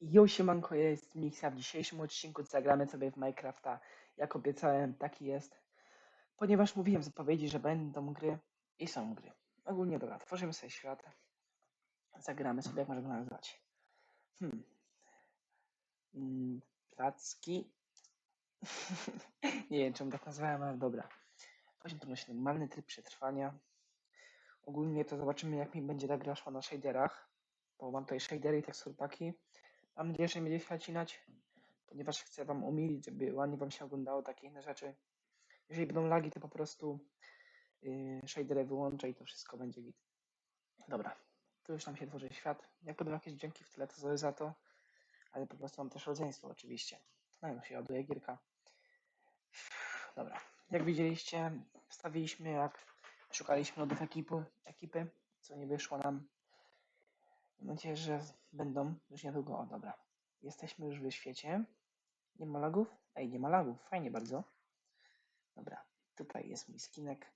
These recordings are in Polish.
Jo, siemanko, jest Miksa. W dzisiejszym odcinku zagramy sobie w Minecrafta. Jak obiecałem, taki jest. Ponieważ mówiłem w zapowiedzi, że będą gry i są gry. Ogólnie dobra, tworzymy sobie świat. Zagramy sobie, jak możemy nazwać. Hmm. Mm, Placki. Nie wiem, czemu tak nazwałem, ale dobra. Poziom trudności normalny, tryb przetrwania. Ogólnie to zobaczymy, jak mi będzie ta gra szła na shaderach. Bo mam tutaj shadery i teksturpaki. Mam nadzieję, że nie będzie ponieważ chcę Wam umilić, żeby ładnie Wam się oglądało takie inne rzeczy. Jeżeli będą lagi, to po prostu yy, shadery wyłączę i to wszystko będzie git. Dobra, tu już nam się tworzy świat. Jak będą jakieś dźwięki w tle, to za to, ale po prostu mam też rodzeństwo oczywiście. No i się ładuje gierka. Dobra, jak widzieliście, wstawiliśmy jak szukaliśmy nowych ekipy, ekipy, co nie wyszło nam. Mam nadzieję, że będą już niedługo. O, dobra. Jesteśmy już w świecie. Nie ma lagów? Ej, nie ma lagów. Fajnie bardzo. Dobra. Tutaj jest mój skinek.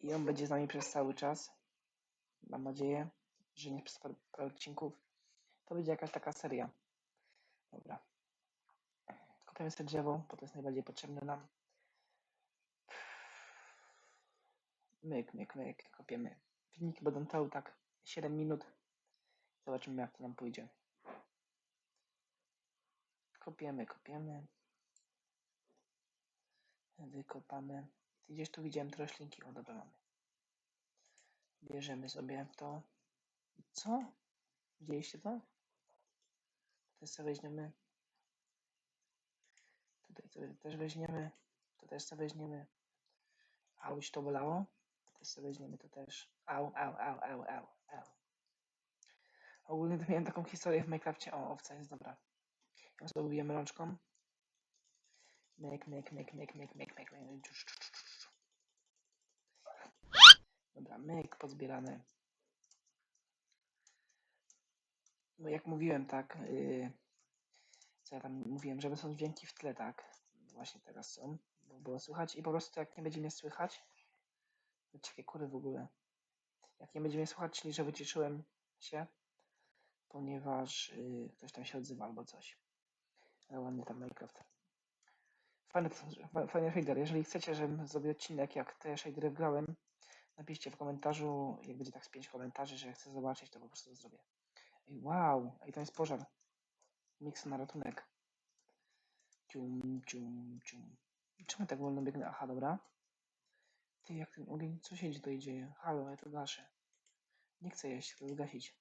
I on będzie z nami przez cały czas. Mam nadzieję, że nie przez parę, parę odcinków. To będzie jakaś taka seria. Dobra. Kopiemy sobie drzewo, bo to jest najbardziej potrzebne nam. Myk, myk, myk. Kopiemy. Filmiki będą trwały tak 7 minut. Zobaczymy, jak to nam pójdzie. Kopiemy, kopiemy. Wykopamy. Gdzieś tu widziałem te roślinki. O, dobra, mamy. Bierzemy sobie to. Co? Widzieliście to? Tutaj sobie weźmiemy. Tutaj sobie też weźmiemy. To też sobie weźmiemy. Auć to bolało. To sobie weźmiemy to też. Au, au, au, au, au, au. Ogólnie to miałem taką historię w Minecrafcie. O, owca jest dobra. Ja sobie ubijemy rączką. Myk, myk, myk, myk, myk, myk, myk, myk. Dobra, myk pozbierany. No jak mówiłem, tak. Yy, co ja tam mówiłem, żeby są dźwięki w tle, tak. Właśnie teraz są. Bo było słychać i po prostu jak nie będzie mnie słychać. Jakie kury w ogóle. Jak nie będzie mnie słychać, czyli że wyciszyłem się, ponieważ yy, ktoś tam się odzywa albo coś. Ale ładny tam Minecraft. Fajny, fa- fajny shader. Jeżeli chcecie, żebym zrobił odcinek, jak te shadery wgrałem, napiszcie w komentarzu, jak będzie tak z 5 komentarzy, że chcę zobaczyć, to po prostu to zrobię. Ej, wow, ej, to jest pożar. Miks na ratunek. Cium, cium, cium. Czemu tak wolno biegnę? Aha, dobra. Ty, jak ten ogień, co się tutaj dzieje? Halo, ja to gaszę. Nie chcę jeść, chcę zgasić.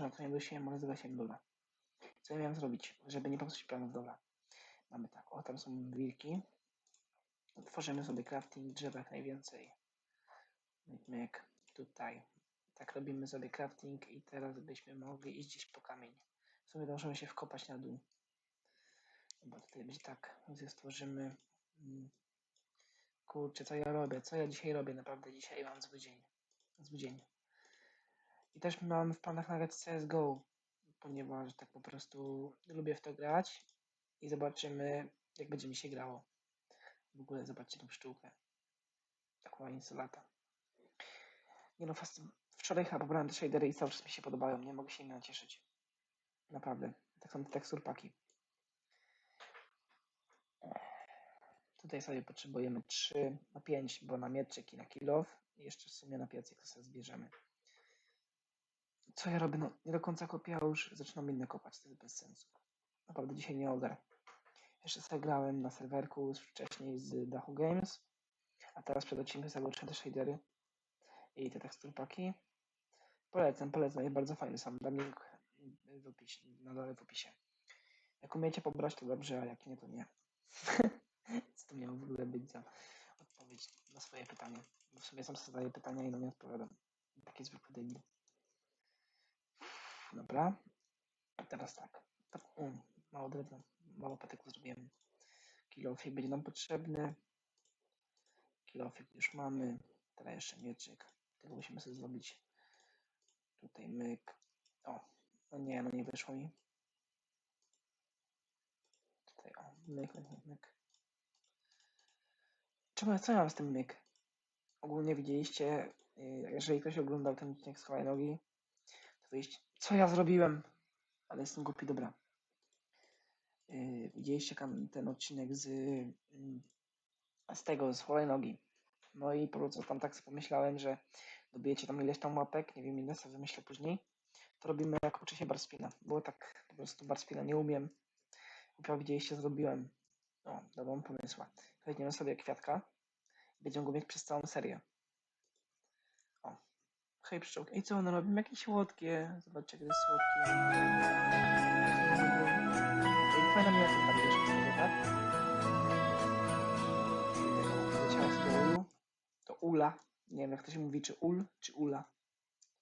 Na to nie wysiłem, ale zgasiłem, dobra. Co ja miałem zrobić, żeby nie popsuć planów? Dobra. Mamy tak, o tam są wilki. Tworzymy sobie crafting drzewa jak najwięcej. Myk, tutaj. Tak robimy sobie crafting i teraz byśmy mogli iść gdzieś po kamień. W sumie możemy się wkopać na dół. Chyba tutaj będzie tak, więc stworzymy. Kurczę, co ja robię? Co ja dzisiaj robię? Naprawdę dzisiaj mam zły dzień. Zły dzień. I też mam w planach nawet CSGO, ponieważ tak po prostu lubię w to grać i zobaczymy, jak będzie mi się grało. W ogóle zobaczcie tą pszczółkę. Tak ładnie co lata. Nie no, fast... wczoraj chyba pobrałem te shadery i cały czas mi się podobają. Nie mogę się im nacieszyć. Naprawdę. Tak są te teksturpaki. Tutaj sobie potrzebujemy 3 na 5, bo na mieczyk i na kilof. I jeszcze w sumie na piecyk to sobie zbierzemy. Co ja robię? No, nie do końca kopię, już zaczynam inne kopać. To jest bez sensu. Naprawdę dzisiaj nie ogar. Jeszcze sobie grałem na serwerku wcześniej z Dachu Games, a teraz przed odcinkiem zobaczyłem te shadery i te teksturpaki. Polecam, polecam, jest bardzo fajny sam. Dam link w opisie, na dole w opisie. Jak umiecie pobrać, to dobrze, a jak nie, to nie. To miało w ogóle być za odpowiedź na swoje pytanie? Bo w sumie sam zadaję pytania i na nie odpowiadam. Taki zwykły debil. Dobra. A teraz tak. tak um, mało drewna, mało patyku zrobiłem. Kilofik będzie nam potrzebny. Kilofik już mamy. Teraz jeszcze mieczyk. Tego musimy sobie zrobić. Tutaj myk. O, no nie, no nie wyszło mi. Tutaj o, myk, myk, myk. Czemu, co ja mam z tym myk? Ogólnie widzieliście, y, jeżeli ktoś oglądał ten odcinek z nogi, wyjść. Co ja zrobiłem? Ale jestem głupi, dobra. Yy, widzieliście ten odcinek z, mm, z tego, z hulajnogi. No i po prostu tam tak sobie pomyślałem, że dobijecie tam ileś tam łapek, nie wiem ile sobie wymyślę później, to robimy jak uczy się barspina. Było tak, po prostu barspina nie umiem. Głupio widzieliście, zrobiłem. O, dobrą pomysła. Weźmiemy sobie kwiatka. Będziemy go mieć przez całą serię. O. Hej pszczółki. I co one robią? Jakieś słodkie. Zobaczcie, jakie to jest słodkie. I fajna miniaturka widzisz w sobie, tak? Leciała. Do ula. Nie wiem, jak to się mówi, czy ul, czy ula.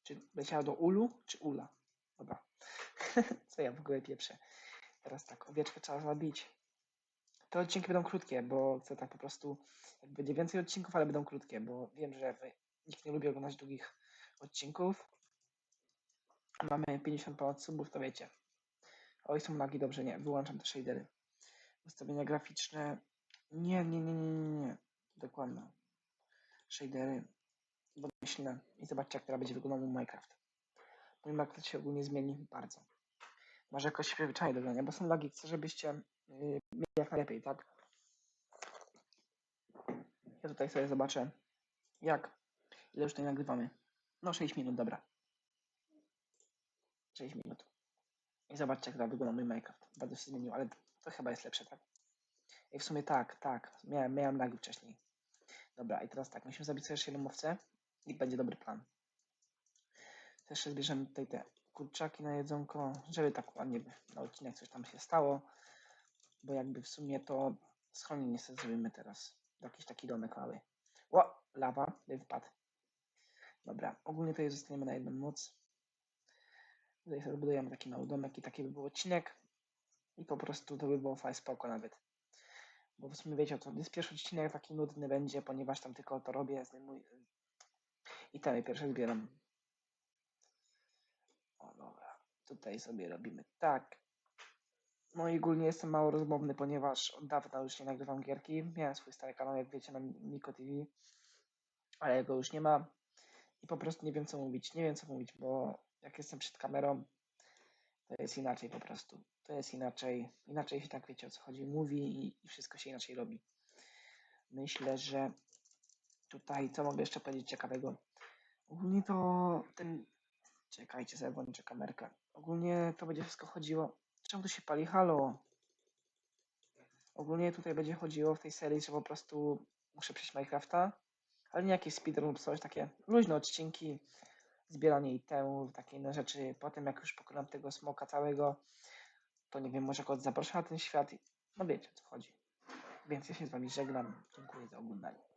Czy leciała do ulu, czy ula. Dobra. co ja w ogóle pieprzę. Teraz tak, owieczkę trzeba zabić. Te odcinki będą krótkie, bo chcę tak po prostu, jak będzie więcej odcinków, ale będą krótkie, bo wiem, że nikt nie lubi oglądać długich odcinków. Mamy 50 ponad subów, to wiecie. Oj, są lagi, dobrze, nie, wyłączam te shadery. Ustawienia graficzne, nie, nie, nie, nie, nie, nie, dokładnie. Shadery, domyślne i zobaczcie, jak teraz będzie wyglądał Minecraft. Minecraft się ogólnie zmieni bardzo. Może jakoś się przywyczai do grania, bo są lagi, chcę, żebyście jak najlepiej, tak? Ja tutaj sobie zobaczę, jak, ile już tutaj nagrywamy. No 6 minut, dobra. 6 minut. I zobaczcie, jak wygląda mój Minecraft. Bardzo się zmienił, ale to chyba jest lepsze, tak? I w sumie tak, tak. Miałem, miałem wcześniej. Dobra, i teraz tak, musimy zabić sobie jeszcze owcę i będzie dobry plan. Też zbierzemy tutaj te kurczaki na jedzonko, żeby tak ładnie na odcinek coś tam się stało. Bo jakby w sumie to schronienie sobie zrobimy teraz. Jakiś taki domek mały. Ło, lawa, wpadł. Dobra, ogólnie tutaj zostaniemy na jedną noc. Tutaj sobie budujemy taki mały domek i taki by był odcinek. I po prostu to by było fajnie spoko nawet. Bo w sumie wiecie, to jest pierwszy odcinek taki nudny będzie, ponieważ tam tylko to robię, zdejmuję. I ten pierwszy zbieram. O dobra, tutaj sobie robimy tak. No i ogólnie jestem mało rozmowny, ponieważ od dawna już nie nagrywam gierki. Miałem swój stary kanał, jak wiecie, na Miko TV, ale go już nie ma. I po prostu nie wiem co mówić. Nie wiem co mówić, bo jak jestem przed kamerą, to jest inaczej po prostu. To jest inaczej. Inaczej się tak wiecie o co chodzi. Mówi i, i wszystko się inaczej robi. Myślę, że tutaj co mogę jeszcze powiedzieć ciekawego. Ogólnie to ten. Czekajcie, sobie włączę kamerkę. Ogólnie to będzie wszystko chodziło. Czemu to się pali? Halo. Ogólnie tutaj będzie chodziło w tej serii, że po prostu muszę przejść Minecrafta, ale nie jakiś speedrun lub coś, takie luźne odcinki, zbieranie itemów, takie inne rzeczy. Potem jak już pokonam tego smoka całego, to nie wiem, może go zaproszę na ten świat. No wiecie o co chodzi. Więc ja się z wami żegnam. Dziękuję za oglądanie.